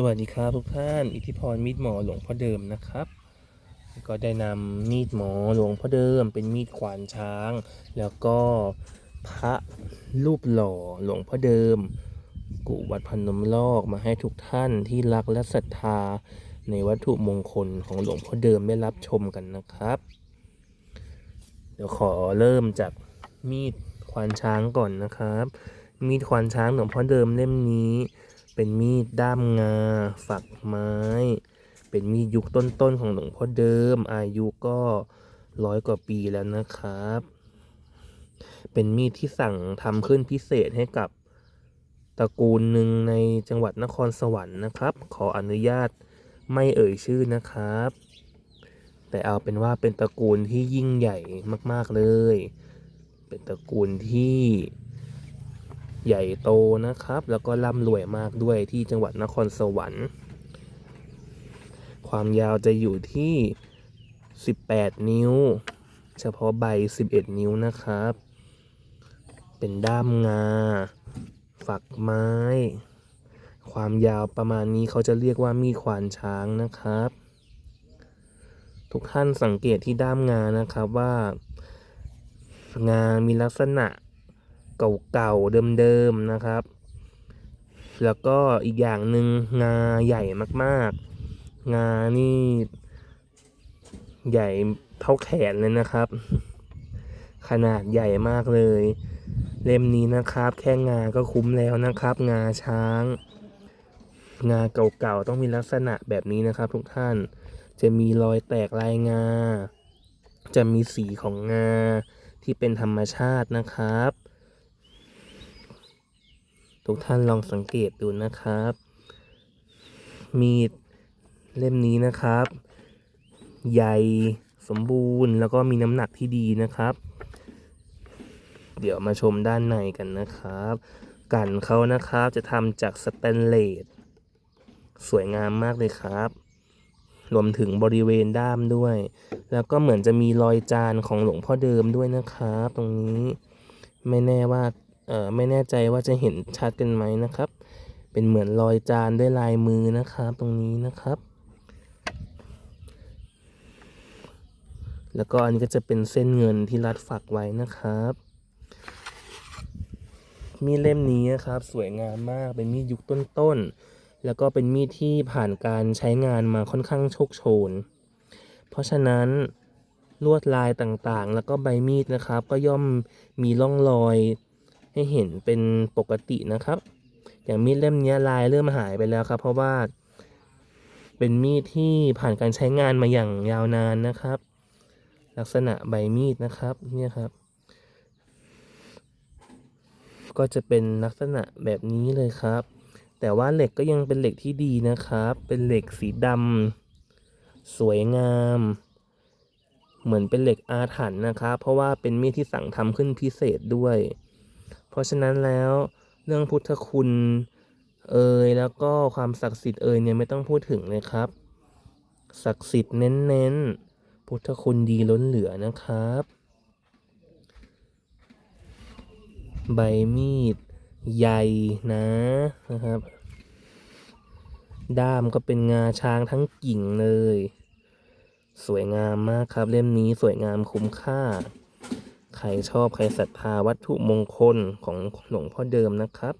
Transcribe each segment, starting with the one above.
สวัสดีครับทุกท่าน อิทธิพรมีดหมอหลวงพ่อเดิมนะครับ ก็ได้นำมีดหมอหลวงพ่อเดิม เป็นมีดขวานช้าง แล้วก็พระรูปหล่อหลวงพ่อเดิม กุวัดพนมลอกมาให้ทุกท่านที่รักและศรัทธาในวัตถุมงคลของหลวงพ่อเดิมได้รับชมกันนะครับ เดี๋ยวขอเริ่มจากมีดควานช้างก่อนนะครับ มีดควานช้างหลวงพ่อเดิมเล่มนี้ เป็นมีดด้ามงา ฝักไม้ เป็นมีดยุคต้นๆของหลวงพ่อเดิม อายุก็ร้อยกว่าปีแล้วนะครับ เป็นมีดที่สั่งทำขึ้นพิเศษให้กับตระกูลหนึ่งในจังหวัดนครสวรรค์นะครับ ขออนุญาตไม่เอ่ยชื่อนะครับ แต่เอาเป็นว่าเป็นตระกูลที่ยิ่งใหญ่มาก ๆเลย เป็นตระกูลที่ ใหญ่โตนะครับ แล้วก็ร่ำรวยมากด้วยที่จังหวัดนครสวรรค์ ความยาวจะอยู่ที่ 18 นิ้ว เฉพาะใบ 11 นิ้วนะครับ เป็นด้ามงา ฝักไม้ ความยาวประมาณนี้เขาจะเรียกว่ามีดขวานช้างนะครับ ทุกท่านสังเกตที่ด้ามงานะครับว่างามีลักษณะ เก่าๆเดิมๆนะครับ แล้วก็อีกอย่างหนึ่งงาใหญ่มากๆ งานี่ ใหญ่เท่าแขนเลยนะครับ ขนาดใหญ่มากเลย เล่มนี้นะครับ แค่งาก็คุ้มแล้วนะครับ งาช้าง งาเก่าๆต้องมีลักษณะแบบนี้นะครับ ทุกท่านจะมีรอยแตกลายงา จะมีสีของงาที่เป็นธรรมชาตินะครับ ทุกท่านลองสังเกตดูนะครับ มีดเล่มนี้นะครับ ใหญ่สมบูรณ์แล้วก็มีน้ำหนักที่ดีนะครับ เดี๋ยวมาชมด้านในกันนะครับ กันเขานะครับจะทำจากสแตนเลสสวยงามมากเลยครับ รวมถึงบริเวณด้ามด้วย แล้วก็เหมือนจะมีรอยจานของหลวงพ่อเดิมด้วยนะครับ ตรงนี้ไม่แน่ว่า ไม่แน่ใจว่าจะเห็นชัดกันไหมนะครับ เป็นเหมือนรอยจานด้วยลายมือนะครับตรงนี้นะครับ แล้วก็อันนี้ก็จะเป็นเส้นเงินที่รัดฝักไว้นะครับ มีดเล่มนี้นะครับ สวยงามมากเป็นมีดยุคต้นๆแล้วก็เป็นมีดที่ผ่านการใช้งานมาค่อนข้างโชคโชน เพราะฉะนั้นลวดลายต่างๆ แล้วก็ใบมีดนะครับ ก็ย่อมมีร่องรอย ให้เห็นเป็นปกตินะครับ อย่างมีดเล่มนี้ลายเริ่มหายไปแล้วครับ เพราะว่า เป็นมีดที่ผ่านการใช้งานมาอย่างยาวนานนะครับ ลักษณะใบมีดนะครับเนี่ยครับ ก็จะเป็นลักษณะแบบนี้เลยครับ แต่ว่าเหล็กก็ยังเป็นเหล็กที่ดีนะครับ เป็นเหล็กสีดำสวยงามเหมือนเป็นเหล็กอาถรรพ์นะครับ เพราะว่าเป็นมีดที่สั่งทำขึ้นพิเศษด้วย ราะฉะนั้นแล้วเรื่องพุทธคุณเอ่ยแล้วก็ความศักดิ์สิทธิ์เอ่ยเนี่ยไม่ต้องพูดถึงเลยครับ ศักดิ์สิทธิ์เน้นๆ พุทธคุณดีล้นเหลือนะครับ ใบมีดใหญ่นะนะครับ ด้ามก็เป็นงาช้างทั้งกิ่งเลย สวยงามมากครับเล่มนี้สวยงามคุ้มค่า ใครชอบใครศรัทธาวัตถุมงคลของหลวงพ่อเดิมนะครับ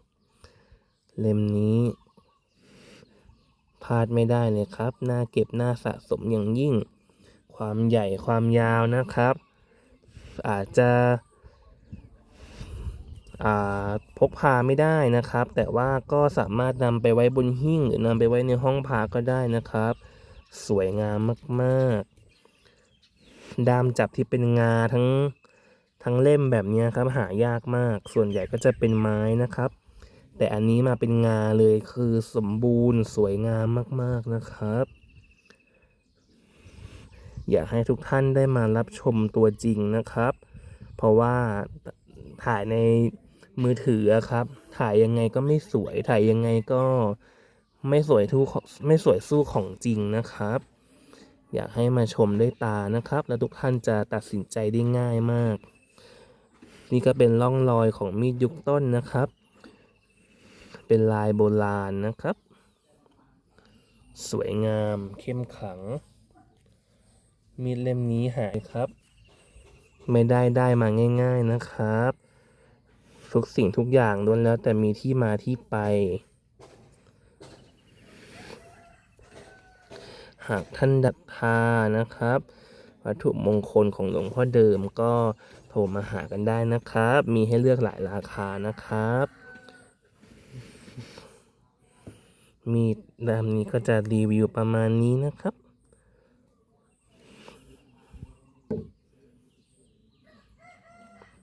เล่มนี้พลาดไม่ได้เลยครับ น่าเก็บน่าสะสมอย่างยิ่ง ความใหญ่ความยาวนะครับ อาจจะพกพาไม่ได้นะครับ แต่ว่าก็สามารถนำไปไว้บนหิ้งหรือนำไปไว้ในห้องพาก็ได้นะครับ สวยงามมาก ๆ ดามจับที่เป็นงาทั้ง ทั้งเล่มแบบนี้ครับหายากมาก ส่วนใหญ่ก็จะเป็นไม้นะครับ แต่อันนี้มาเป็นงาเลยคือสมบูรณ์สวยงามมากๆนะครับ อยากให้ทุกท่านได้มารับชมตัวจริงนะครับ เพราะว่าถ่ายในมือถือครับ ถ่ายยังไงก็ไม่สวย ถ่ายยังไงก็ไม่สวยทูไม่สวยสู้ของจริงนะครับ อยากให้มาชมด้วยตานะครับ แล้วทุกท่านจะตัดสินใจได้ง่ายมาก นี่ก็เป็นร่องรอยของมีดยุคต้นนะครับ เป็นลายโบราณนะครับ สวยงามเข้มขลัง มีดเล่มนี้หายครับ ไม่ได้ได้มาง่าย ๆนะครับ ทุกสิ่งทุกอย่างล้วนแล้วแต่มีที่มาที่ไป หากท่านดัดทานะครับ วัตถุมงคลของหลวงพ่อเดิมก็ โทรมาหากันได้นะครับ มีให้เลือกหลายราคานะครับ มีดดำนี้ก็จะรีวิวประมาณนี้นะครับ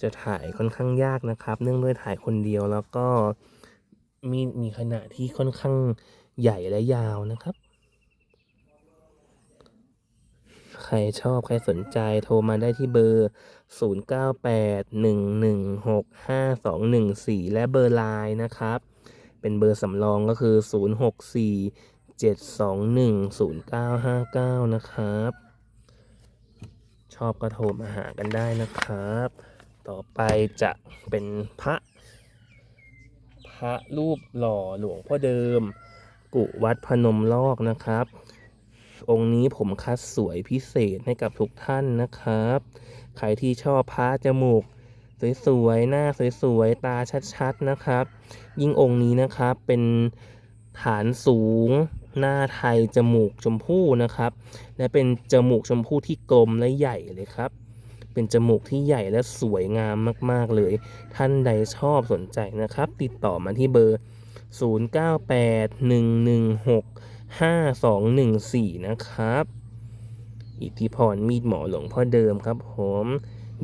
จะถ่ายค่อนข้างยากนะครับ เนื่องด้วยถ่ายคนเดียวแล้วก็มีมีขนาดที่ค่อนข้างใหญ่และยาวนะครับ ใครชอบใครสนใจโทรมาได้ที่เบอร์ 0981165214 และเบอร์ไลน์นะครับ เป็นเบอร์สำรองก็คือ 0647210959 นะครับ ชอบก็โทรมาหากันได้นะครับ ต่อไปจะเป็นพระ พระรูปหล่อหลวงพ่อเดิม กุวัดพนมลอกนะครับ องค์นี้ผมคัดสวยพิเศษให้กับทุกท่านนะครับ ใครที่ชอบพระจมูก สวยๆ หน้าสวยๆ ตาชัดๆ นะครับ ยิ่งองค์นี้นะครับเป็นฐานสูง หน้าไทยจมูกชมพู่นะครับ และเป็นจมูกชมพู่ที่กลมและใหญ่เลยครับ เป็นจมูกที่ใหญ่และสวยงามมากๆเลย ท่านใดชอบสนใจนะครับ ติดต่อมาที่เบอร์ 0981 5214 นะครับ อิทธิพรมีดหมอหลวงพ่อเดิมครับผม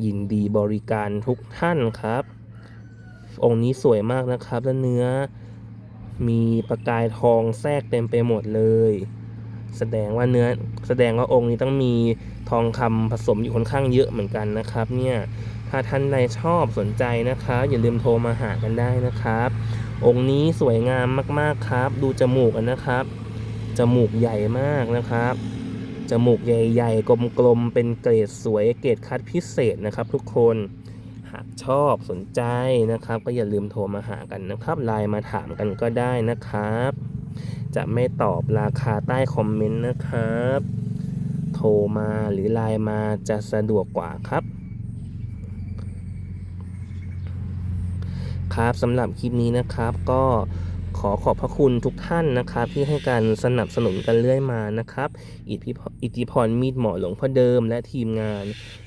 ยินดีบริการทุกท่านครับ องค์นี้สวยมากนะครับและเนื้อ มีประกายทองแทรกเต็มไปหมดเลย แสดงว่าเนื้อแสดงว่าองค์นี้ต้องมีทองคำผสมอยู่ค่อนข้างเยอะเหมือนกันนะครับ เนี่ยถ้าท่านใดชอบสนใจนะครับอย่าลืมโทรมาหากันได้นะครับ องค์นี้สวยงามมากๆครับ ดูจมูกกันนะครับ จมูกใหญ่มากนะครับ จมูกใหญ่ๆ กลมๆ เป็นเกรดสวยเกรดคัดพิเศษนะครับ ทุกคน หากชอบสนใจนะครับ ก็อย่าลืมโทรมาหากันนะครับ ไลน์มาถามกันก็ได้นะครับ จะไม่ตอบราคาใต้คอมเมนต์นะครับ โทรมาหรือไลน์มาจะสะดวกกว่าครับครับสำหรับคลิปนี้นะครับก็ ขอขอบพระคุณทุกท่านนะครับ ที่ให้การสนับสนุนกันเรื่อยมานะครับ อิทธิพรมีดหมอหลวงพ่อเดิมและทีมงาน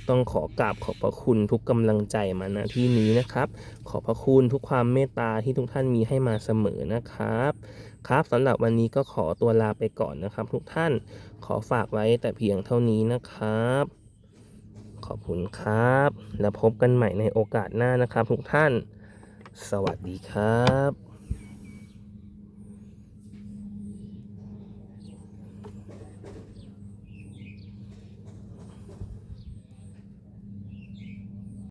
ต้องขอกราบขอบพระคุณทุกกำลังใจมาณที่นี้นะครับ ขอบพระคุณทุกความเมตตาที่ทุกท่านมีให้มาเสมอนะครับ ครับสำหรับวันนี้ก็ขอตัวลาไปก่อนนะครับ ทุกท่านขอฝากไว้แต่เพียงเท่านี้นะครับ ขอบคุณครับ แล้วพบกันใหม่ในโอกาสหน้านะครับ ทุกท่าน สวัสดีครับ